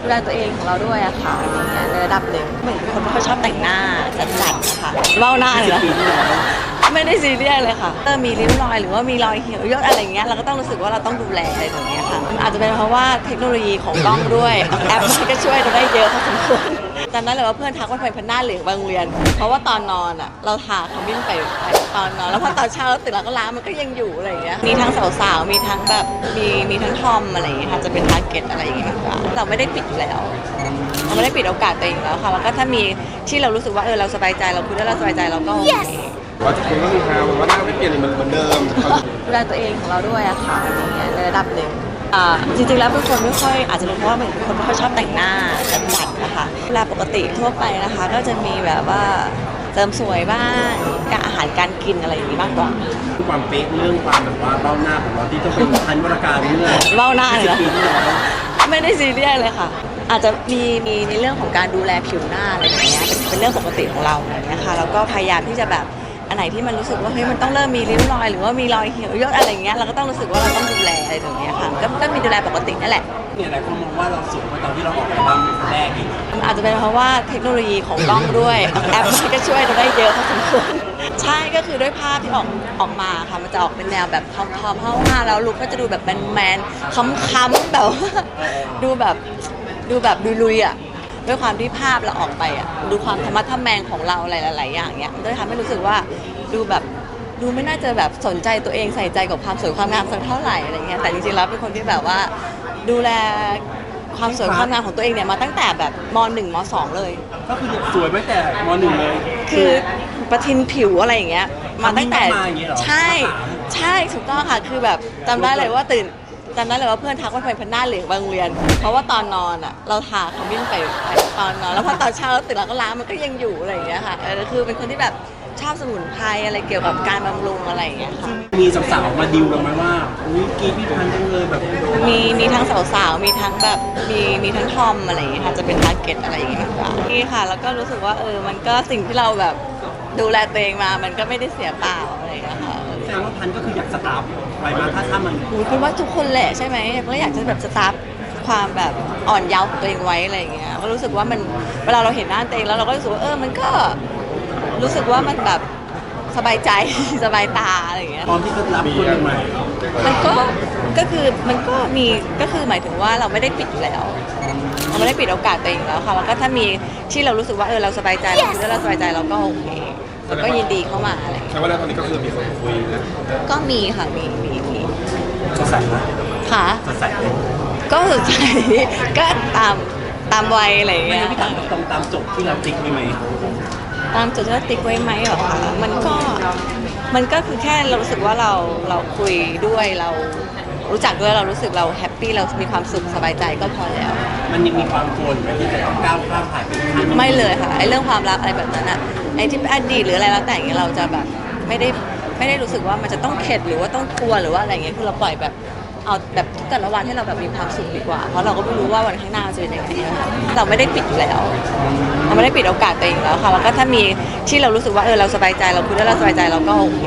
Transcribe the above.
ดูแลตัวเองของเราด้วยอะค่ะอะไรเงี้ยในระดับหนึ่งเหมือนคนไม่ค่อยชอบแต่งหน้าจัดจัดๆค่ะเบ้าหน้าเลยนะไม่ได้ซีเรียสเลยค่ะเออมีริ้วรอยหรือว่ามีรอยเหี่ยวย่นอะไรเงี้ยเราก็ต้องรู้สึกว่าเราต้องดูแลอะไรอย่างเงี้ยค่ะอาจจะเป็นเพราะว่าเทคโนโลยีของกล้องด้วยแอปมันก็ช่วยเราได้เยอะพอสมควร จำได้เลยว่าเพื่อนทักว่าทำไมพันหน้าเหลืองบางโรงเรียน เพราะว่าตอนนอนอะเราทาขมิ้นไปไปตอนนอน แล้วพอตอนเช้าเราตื่นเราก็ล้างมันก็ยังอยู่อะไรอย่างเงี้ยมีทั้งสาวๆมีทั้งแบบมีมีทั้งทอมอะไรอย่างเงี้ยค่ะจะเป็นทาร์เก็ตอะไรอย่างเงี้ยมากกว่าเราไม่ได้ปิดอยู่แล้วเราไม่ได้ปิดโอกาสตัวเองแล้วค่ะแล้วก็ถ้ามีที่เรารู้สึกว่าเออเราสบายใจเราคุยแล้วเราสบายใจเราก็โอเคว่าทุกคนก็คือฮาว่าหน้าไม่เปลี่ยนเลยมันเหมือนเดิมเขาดูแลตัวเองของเราด้วยอะค่ะอะไรเงี้ยในระดับหนึ่ง อ่าจริงๆแล้วเป็นคนไม่ค่อยอาจจะเป็นเพราะว่าเป็นคนไม่ค่อยชอบแต่งหน้าจัดจัดๆนะคะเวลาปกติทั่วไปนะคะ ก็จะมีแบบว่าเติมสวยบ้างการอาหารการกินอะไรอย่างนี้มากกว่าความเป๊ะเรื่องความแบบว่าเบ้าหน้าของเราที่ต้องเป็นพันวรการเมื่อเบ้าหน้าเลยนะปีที่แล้วไม่ได้ซีเรียสเลยค่ะ อาจจะมีมีในเรื่องของการดูแลผิวหน้าอะไรอย่างเงี้ยเป็นเป็นเรื่องปกติของเราอย่างเงี้ยค่ะแล้วก็พยายามที่จะแบบ อันไหนที่มันรู้สึกว่าเฮ้ยมันต้องเริ่มมีริ้วรอย หรือว่ามีรอยเหี่ยวย่นอะไรอย่างเงี้ยเราก็ต้องรู้สึกว่าเราต้องดูแลอะไรอย่างเงี้ยค่ะก็ก็มีดูแลปกตินั่นแหละเนี่ยหลายคนมองว่าเราสูงกว่าตอนที่เราออกอัลบั้มแรกอีกอาจจะเป็นเพราะว่าเทคโนโลยีของกล้องด้วยแอปมันก็ช่วยเราได้เยอะพอสมควรใช่ก็คือด้วยภาพที่ออกออกมาค่ะมันจะออกเป็นแนวแบบทอมทอมห้าห้าแล้วลุคก็จะดูแบบแมนๆค้ำๆแบบว่าดูแบบดูแบบดูลุยๆอะ ด้วยความที่ภาพเราออกไปอะดูความธรรมะทแมงของเราอะไรหลายๆอย่างเงี้ยมันก็เลยทำให้รู้สึกว่าดูแบบดูไม่น่าจะแบบสนใจตัวเองใส่ใจกับความสวยความงามสักเท่าไหร่อะไรเงี้ยแต่จริงๆแล้วเป็นคนที่แบบว่า ดูแลความสวยความงามของตัวเองเนี่ยมาตั้งแต่แบบมหนึ่งมสองเลย ก็คือสวยไม่แต่มหนึ่งเลย คือประทินผิวอะไรอย่างเงี้ยมาตั้งแต่ให้มาอย่างเงี้ยเหรอใช่ใช่ถูกต้องค่ะคือแบบจำได้เลยว่าตื่น จำได้เลยว่าเพื่อนทักว่าทำไมพันหน้าเหลืองบางโรงเรียน เพราะว่าตอนนอนอะเราทาขมิ้นไปไปตอนนอนแล้วพอตอนเช้าเราตื่นเราก็ล้างมันก็ยังอยู่อะไรอย่างเงี้ยค่ะเออคือเป็นคนที่แบบชอบสมุนไพรอะไรเกี่ยวกับการบำรุงอะไรอย่างเงี้ยค่ะมีสาวๆมาดิวเราไหมว่าอุ้ยกรีดพี่พันธุ์จังเลยแบบมีมีทั้งสาวๆมีทั้งแบบมีมีทั้งทอมอะไรอย่างเงี้ยค่ะจะเป็นทาร์เก็ตอะไรอย่างเงี้ยมากกว่านี่ค่ะ แล้วก็รู้สึกว่าเออมันก็สิ่งที่เราแบบดูแลตัวเองมามันก็ไม่ได้เสียเปล่าอะไรอย่างเงี้ยค่ะ แสดงว่าพันธุ์ก็คืออยากสตาร์ฟไว้มาถ้าถ้ามันหนูคิดว่าทุกคนแหละใช่ไหมก็อยากจะแบบสตาร์ทความแบบอ่อนเยาว์ของตัวเองไว้อะไรอย่างเงี้ยก็รู้สึกว่ามันเวลาเราเห็นหน้าตัวเองแล้วเราก็รู้สึกว่าเออมันก็รู้สึกว่ามันแบบสบายใจ สบายตาอะไรอย่างเงี้ยพร้อมที่จะรับคนใหม่มันก็ ก็คือ มันก็มี ก็คือหมายถึงว่าเราไม่ได้ปิดอยู่แล้ว เราไม่ได้ปิดโอกาสตัวเองแล้วค่ะ แล้วก็ถ้ามีที่เรารู้สึกว่าเออเราสบายใจเราคิดว่าเราสบายใจเราก็โอเค แล้วก็ยินดีเข้ามาอะไรอย่างเงี้ยใช่ว่าแล้วตอนนี้ก็คือมีคนคุยนะก็มีค่ะมีมีมีสดใสนะค่ะ สดใสเลยก็สนใจก็ตามตามวัยอะไรอย่างไม่เงี้ย งั้นพี่ถามตรงตามจบที่เราติ๊กไว้ไหมตามจุดที่เราติ๊กไว้ไหมเหรอคะมันก็มันก็คือแค่เรารู้สึกว่าเราเราคุยด้วยเรา รู้จักด้วยเรารู้สึกเราแฮปปี้เรามีความสุขสบายใจก็พอแล้ว มันยังมีความโกรธไหมที่จะต้องก้าวข้ามผ่านไปอีกขั้นหนึ่งไม่เลยค่ะไอ้เรื่องความรักอะไรแบบนั้นอะไอ้ที่เป็นอดีตหรืออะไรแล้วแต่อย่างเงี้ยเราจะแบบไม่ได้ไม่ได้รู้สึกว่ามันจะต้องเข็ดหรือว่าต้องกลัวหรือว่าอะไรเงี้ยคือเราปล่อยแบบเอาแบบแต่ละวันให้เราแบบมีความสุขดีกว่า เพราะเราก็ไม่รู้ว่าวันข้างหน้าจะเป็นยังไงนะคะเราไม่ได้ปิดอยู่แล้ว เราไม่ได้ปิดโอกาสตัวเองแล้วค่ะแล้วก็ถ้ามีที่เรารู้สึกว่าเออเราสบายใจเราคุยแล้วเราสบายใจเราก็โอเค